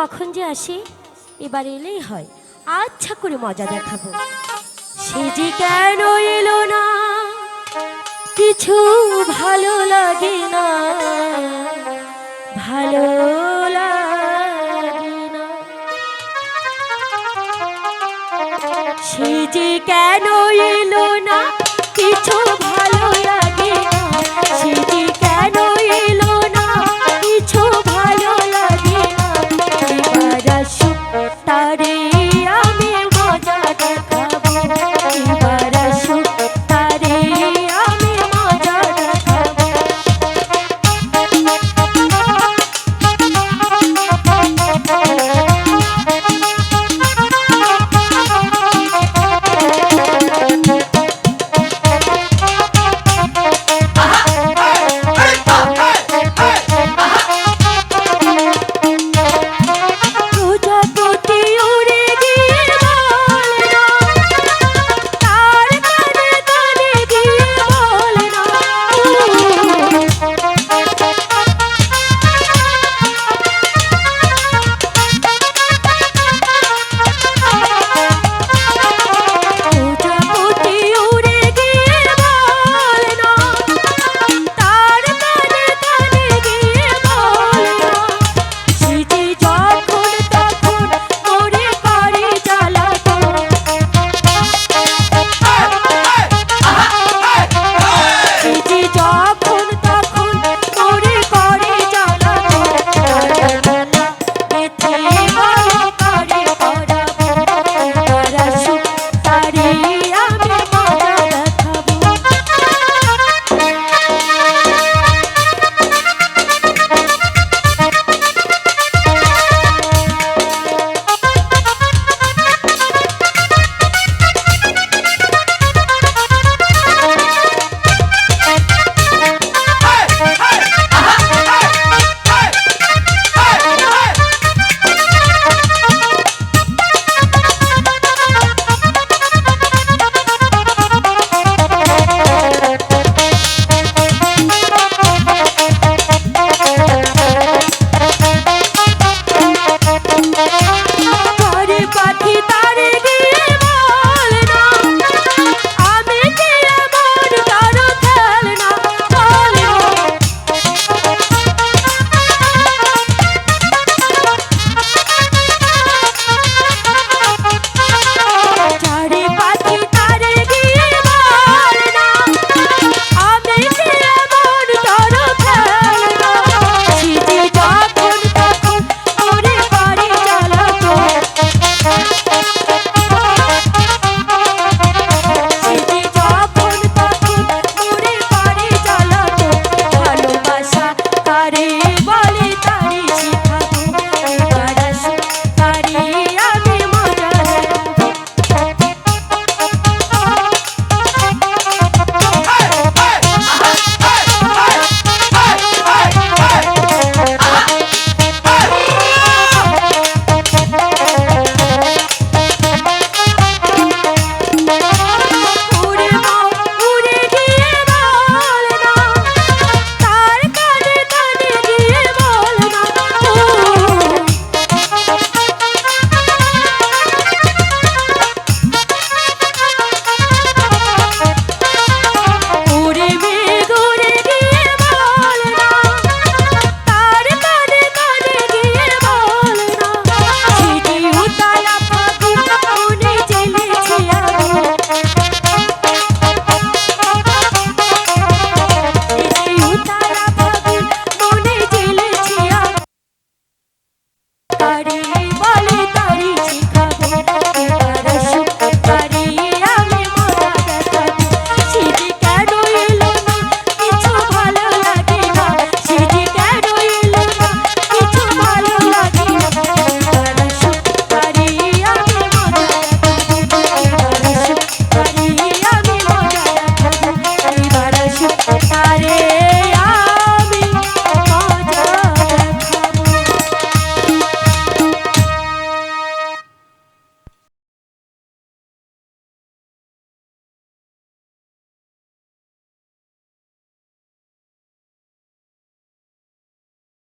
কখন যে আসে, এবার এলেই হয়। আচ্ছা করে মজা দেখাবো। সে যে কেন এলো না, কিছু ভালো লাগে না, ভালো না। সে যে কেন এলো না, কিছু